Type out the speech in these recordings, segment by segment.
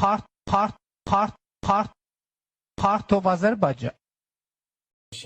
part, part, part, part, part of Azerbaijan.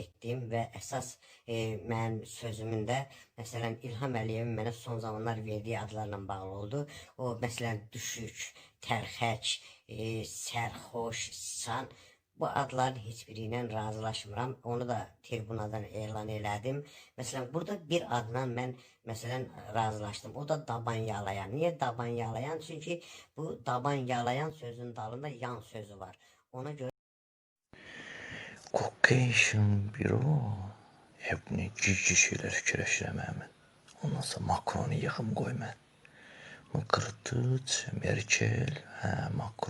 etdiyim və əsas e, mənim sözümün də məsələn İlham Əliyevin mənə son zamanlar verdiyi adlarla bağlı oldu. O məsələn düşük, tərxəç, e, sərxoş, san bu adların heç biri ilə razılaşmıram. Onu da tribunadan elan elədim. Məsələn burada bir adla mən məsələn razılaşdım. O da daban yalayan. Niyə daban yalayan? Çünki bu daban yalayan sözün dalında yan sözü var. Ona görə Caucasian Bureau hep ne cici şeyler fikirləşirəm həmin. Ondan sonra Macronu yığım qoy mən. Mıkırtıç, Merkel, hə, Macron.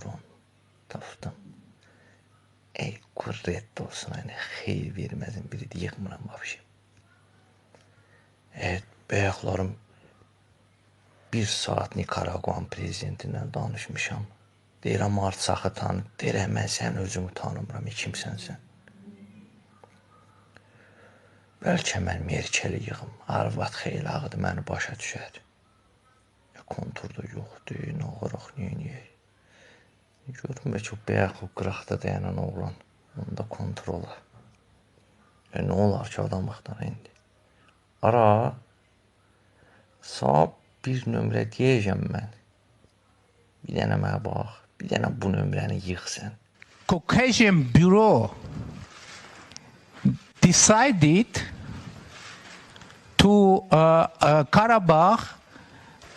Kurret olsun hani xeyir verməzin biri də yığmıram vəbşi. Evet, bəyəklarım bir saat Nikaraguan prezidentindən danışmışam. Deyirəm Artsakı tanı, deyirəm mən sən özümü tanımıram, kimsən sən? Bəlkə mən Merkeli yığım, arvad xeyli ağıdı məni başa düşər. Ya konturda yoxdur, nə olaraq neyiniyək? Görüm bəlkə o bəyək o qıraqda dayanan oğlan, onda kontrola. Ya nə olar ki adam baxdan indi? Ara, sağ bir nömrə deyəcəm mən. Bir dənə mənə bax, bir dənə bu nömrəni yığ. Caucasian Bureau decided to uh, uh, Karabakh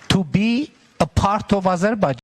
to be a part of Azerbaijan.